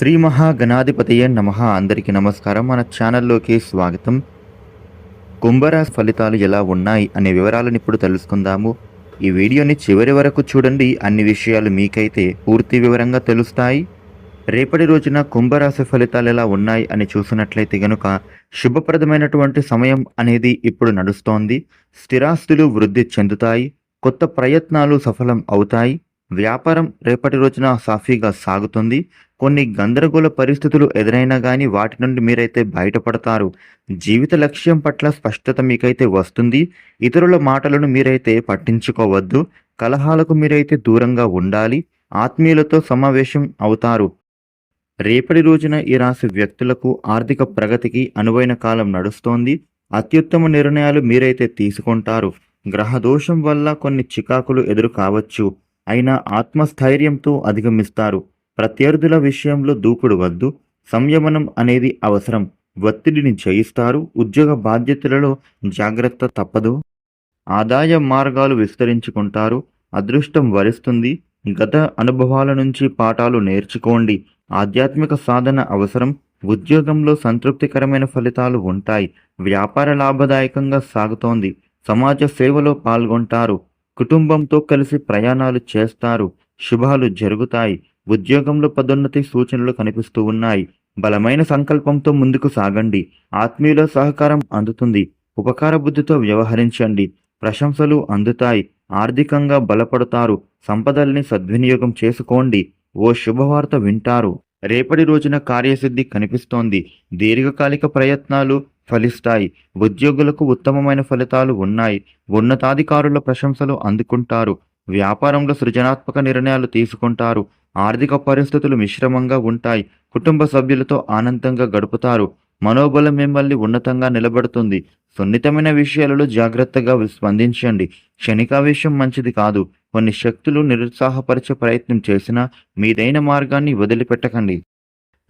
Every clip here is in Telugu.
శ్రీ మహాగణాధిపతయ నమ. అందరికీ నమస్కారం. మన ఛానల్లోకి స్వాగతం. కుంభరాశి ఫలితాలు ఎలా ఉన్నాయి అనే వివరాలను ఇప్పుడు తెలుసుకుందాము. ఈ వీడియోని చివరి వరకు చూడండి. అన్ని విషయాలు మీకైతే పూర్తి వివరంగా తెలుస్తాయి. రేపటి రోజున కుంభరాశి ఫలితాలు ఎలా ఉన్నాయి అని చూసినట్లయితే గనుక శుభప్రదమైనటువంటి సమయం అనేది ఇప్పుడు నడుస్తోంది. స్థిరాస్తులు వృద్ధి చెందుతాయి. కొత్త ప్రయత్నాలు సఫలం అవుతాయి. వ్యాపారం రేపటి రోజున సాఫీగా సాగుతుంది. కొన్ని గందరగోళ పరిస్థితులు ఎదురైనా కానీ వాటి నుండి మీరైతే బయటపడతారు. జీవిత లక్ష్యం పట్ల స్పష్టత మీకైతే వస్తుంది. ఇతరుల మాటలను మీరైతే పట్టించుకోవద్దు. కలహాలకు మీరైతే దూరంగా ఉండాలి. ఆత్మీయులతో సమావేశం అవుతారు. రేపటి రోజున ఈ రాశి వ్యక్తులకు ఆర్థిక ప్రగతికి అనువైన కాలం నడుస్తోంది. అత్యుత్తమ నిర్ణయాలు మీరైతే తీసుకుంటారు. గ్రహ దోషం వల్ల కొన్ని చికాకులు ఎదురు కావచ్చు అయినా ఆత్మస్థైర్యంతో అధిగమిస్తారు. ప్రత్యర్థుల విషయంలో దూకుడు వద్దు. సంయమనం అనేది అవసరం. ఒత్తిడిని జయిస్తారు. ఉద్యోగ బాధ్యతలలో జాగ్రత్త తప్పదు. ఆదాయ మార్గాలు విస్తరించుకుంటారు. అదృష్టం వరిస్తుంది. గత అనుభవాల నుంచి పాఠాలు నేర్చుకోండి. ఆధ్యాత్మిక సాధన అవసరం. ఉద్యోగంలో సంతృప్తికరమైన ఫలితాలు ఉంటాయి. వ్యాపార లాభదాయకంగా సాగుతోంది. సమాజ సేవలో పాల్గొంటారు. కుటుంబంతో కలిసి ప్రయాణాలు చేస్తారు. శుభాలు జరుగుతాయి. ఉద్యోగంలో పదోన్నతి సూచనలు కనిపిస్తూ ఉన్నాయి. బలమైన సంకల్పంతో ముందుకు సాగండి. ఆత్మీయుల సహకారం అందుతుంది. ఉపకార బుద్ధితో వ్యవహరించండి. ప్రశంసలు అందుతాయి. ఆర్థికంగా బలపడతారు. సంపదల్ని సద్వినియోగం చేసుకోండి. ఓ శుభవార్త వింటారు. రేపటి రోజున కార్యసిద్ధి కనిపిస్తోంది. దీర్ఘకాలిక ప్రయత్నాలు ఫలిస్తాయి. ఉద్యోగులకు ఉత్తమమైన ఫలితాలు ఉన్నాయి. ఉన్నతాధికారుల ప్రశంసలు అందుకుంటారు. వ్యాపారంలో సృజనాత్మక నిర్ణయాలు తీసుకుంటారు. ఆర్థిక పరిస్థితులు మిశ్రమంగా ఉంటాయి. కుటుంబ సభ్యులతో ఆనందంగా గడుపుతారు. మనోబలం మిమ్మల్ని ఉన్నతంగా నిలబడుతుంది. సున్నితమైన విషయాలలో జాగ్రత్తగా స్పందించండి. క్షణికావేశం మంచిది కాదు. కొన్ని శక్తులు నిరుత్సాహపరిచే ప్రయత్నం చేసినా మీదైన మార్గాన్ని వదిలిపెట్టకండి.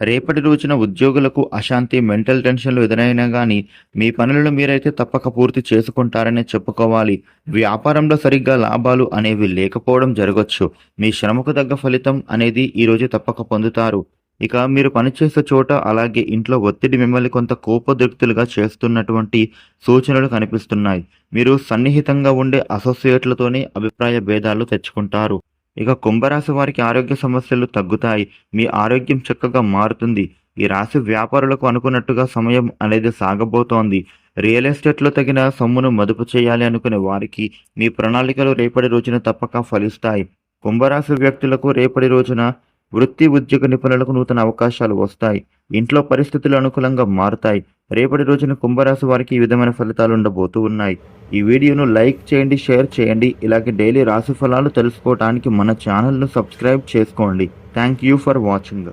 రేపటి రోజున ఉద్యోగులకు అశాంతి మెంటల్ టెన్షన్లు ఎదురైనా కానీ మీ పనులను మీరైతే తప్పక పూర్తి చేసుకుంటారనే చెప్పుకోవాలి. వ్యాపారంలో సరిగ్గా లాభాలు అనేవి లేకపోవడం జరగచ్చు. మీ శ్రమకు తగ్గ ఫలితం అనేది ఈరోజు తప్పక పొందుతారు. ఇక మీరు పనిచేసే చోట అలాగే ఇంట్లో ఒత్తిడి మిమ్మల్ని కొంత కోపదృక్తులుగా చేస్తున్నటువంటి సూచనలు కనిపిస్తున్నాయి. మీరు సన్నిహితంగా ఉండే అసోసియేట్లతోనే అభిప్రాయ భేదాలు తెచ్చుకుంటారు. ఇక కుంభరాశి వారికి ఆరోగ్య సమస్యలు తగ్గుతాయి. మీ ఆరోగ్యం చక్కగా మారుతుంది. ఈ రాశి వ్యాపారులకు అనుకున్నట్టుగా సమయం అనేది సాగబోతోంది. రియల్ ఎస్టేట్లో తగిన సొమ్మును మదుపు చేయాలి అనుకునే వారికి మీ ప్రణాళికలు రేపటి రోజున తప్పక ఫలిస్తాయి. కుంభరాశి వ్యక్తులకు రేపటి రోజున వృత్తి ఉద్యోగ నిపుణులకు నూతన అవకాశాలు వస్తాయి. ఇంట్లో పరిస్థితులు అనుకూలంగా మారుతాయి. రేపటి రోజున కుంభరాశి వారికి ఈ విధమైన ఫలితాలు ఉండబోతూ ఉన్నాయి. ఈ వీడియోను లైక్ చేయండి షేర్ చేయండి. ఇలాగే డైలీ రాశి ఫలాలు తెలుసుకోవడానికి మన ఛానల్ను సబ్స్క్రైబ్ చేసుకోండి. Thank you for watching.